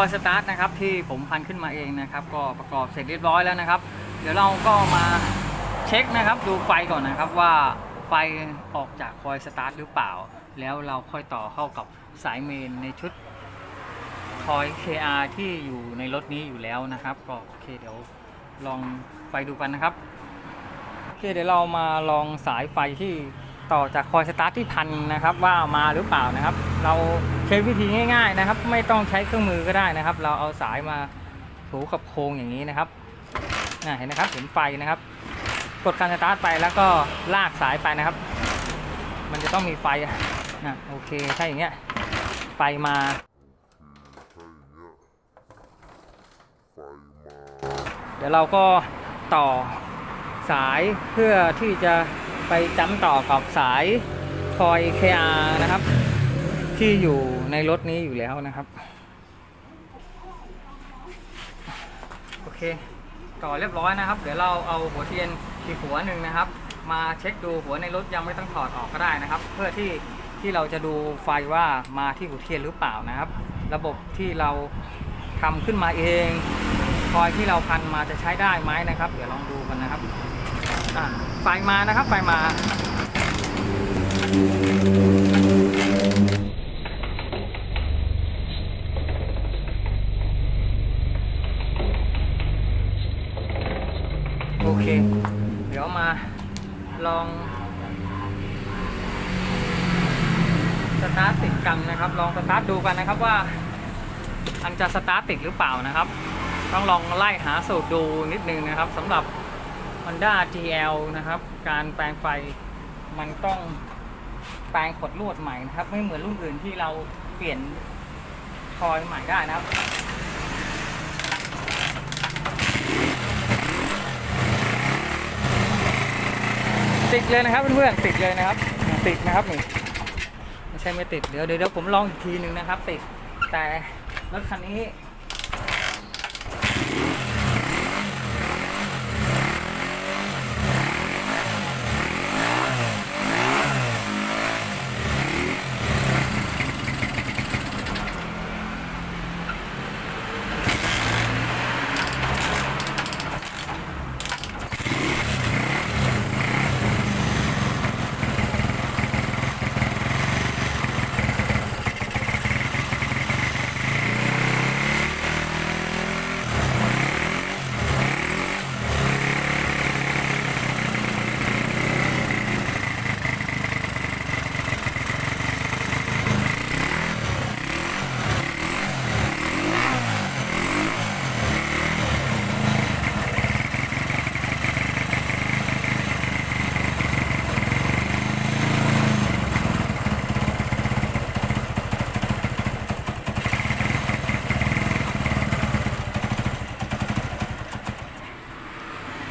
คอยสตาร์ทนะครับที่ผมพันขึ้นมาเองนะครับ ก็ประกอบเสร็จเรียบร้อยแล้วนะครับ เดี๋ยวเราก็มาเช็คนะครับดูไฟก่อนนะครับว่าไฟออกจากคอยสตาร์ทหรือเปล่า แล้วเราค่อยต่อเข้ากับสายเมนในชุดคอย KR ที่อยู่ในรถนี้อยู่แล้วนะครับ ก็โอเคเดี๋ยวลองไฟดูกันนะครับโอเคเดี๋ยวเรามาลองสายไฟที่ ต่อจากคอยสตาร์ทที่พันนะครับว่ามาหรือเปล่านะครับ เราใช้วิธีง่าย ๆนะครับ ไม่ต้องใช้เครื่องมือก็ได้นะครับ เราเอาสายมาถูกับโครงอย่างนี้นะครับนะเห็นนะครับเห็นไฟนะครับ กดการสตาร์ทไปแล้วก็ลากสายไปนะครับ มันจะต้องมีไฟนะโอเคถ้าอย่างเงี้ยไฟมาเดี๋ยวเราก็ต่อสายเพื่อที่จะ ไปจ้ำต่อกับสายคอย KR นะครับ ที่อยู่ในรถนี้อยู่แล้วนะครับ โอเค ต่อเรียบร้อยนะครับ เดี๋ยวเราเอาหัวเทียนอีกหัวหนึ่งนะครับ มาเช็คดูหัวในรถยังไม่ต้องถอดออกก็ได้นะครับ เพื่อที่ที่เราจะดูไฟว่ามาที่หัวเทียนหรือเปล่านะครับ ระบบที่เราทำขึ้นมาเองคอยที่เราพันมาจะใช้ได้ไหมนะครับ เดี๋ยวลองดูกันนะครับ ไฟมานะครับ ไฟมา โอเค เดี๋ยวมาลอง สตาร์ทติดกันนะครับ ลองสตาร์ทดูกันนะครับว่ามันจะสตาร์ทติดหรือเปล่านะครับ ต้องลองไล่หาสูตรดูนิดนึงนะครับสำหรับ Honda GL นะครับ การแปลงไฟมันต้องแปลงขดลวดใหม่นะครับ ไม่เหมือนรุ่นอื่นที่เราเปลี่ยนคอยใหม่ได้นะครับติดเลยนะครับเพื่อนๆติดเลยนะครับ ติดนะครับนี่ไม่ใช่ไม่ติดเดี๋ยวเดี๋ยวเดี๋ยวผมลองอีกทีหนึ่งนะครับ ติดแต่รถคันนี้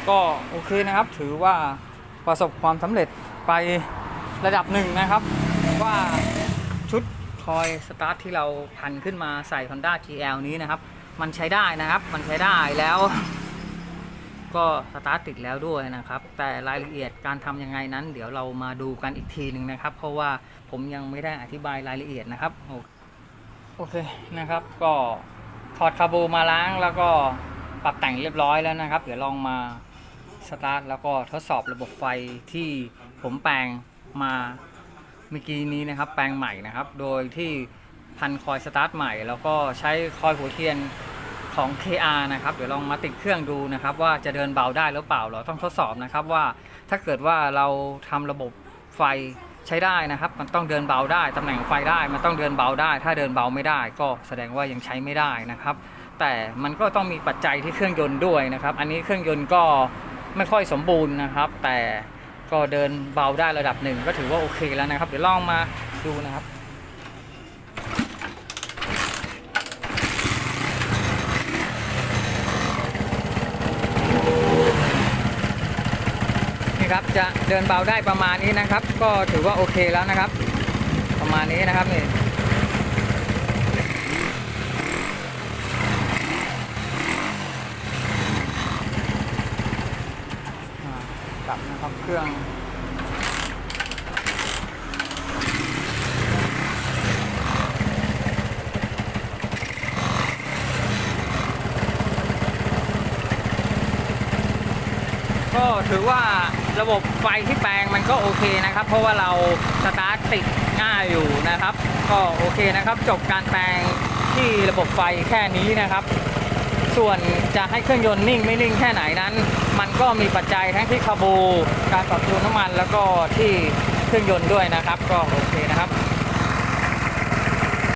ก็โอเคนะครับ ถือว่าประสบความสำเร็จไประดับหนึ่งนะครับ ว่าชุดคอยสตาร์ทที่เราพันขึ้นมาใส่ Honda GL นี้นะครับ มันใช้ได้นะครับ มันใช้ได้แล้ว ก็สตาร์ทติดแล้วด้วยนะครับ แต่รายละเอียดการทำยังไงนั้น เดี๋ยวเรามาดูกันอีกทีหนึ่งนะครับ เพราะว่าผมยังไม่ได้อธิบายรายละเอียดนะครับโอเคนะครับ ก็ถอดคาบูมาล้างแล้วก็ปรับแต่งเรียบร้อยแล้วนะครับ เดี๋ยวลองมา สตาร์ทแล้วก็ทดสอบระบบไฟที่ผมแปลงมาเมื่อกี้นี้นะครับ แปลงใหม่นะครับ โดยที่พันคอยสตาร์ทใหม่ แล้วก็ใช้คอยหัวเทียนของ KR นะครับ เดี๋ยวลองมาติดเครื่องดูนะครับ ว่าจะเดินเบาได้หรือเปล่าเราต้องทดสอบนะครับว่าถ้าเกิดว่าเราทำระบบไฟใช้ได้นะครับ มันต้องเดินเบาได้ตำแหน่งไฟได้มันต้องเดินเบาได้ ถ้าเดินเบาไม่ได้ ก็แสดงว่ายังใช้ไม่ได้นะครับ แต่มันก็ต้องมีปัจจัยที่เครื่องยนต์ด้วยนะครับ อันนี้เครื่องยนต์ก็ ไม่ค่อยสมบูรณ์นะครับ แต่ก็เดินเบาได้ระดับหนึ่งก็ถือว่าโอเคแล้วนะครับ เดี๋ยวลองมาดูนะครับนี่ครับจะเดินเบาได้ประมาณนี้นะครับ ก็ถือว่าโอเคแล้วนะครับ ประมาณนี้นะครับนี่ ครื่องก็ถือว่าระบบไฟที่แปลงมันก็โอเคนะครับ เพราะว่าเราสตาร์ทติดง่ายอยู่นะครับ ก็โอเคนะครับ จบการแปลงที่ระบบไฟแค่นี้นะครับ ส่วนจะให้เครื่องยนต์นิ่งไม่นิ่งแค่ไหนนั้น มันก็มีปัจจัยทั้งที่คาบู การปรับจูนน้ำมัน แล้วก็ที่เครื่องยนต์ด้วยนะครับ ก็โอเคนะครับ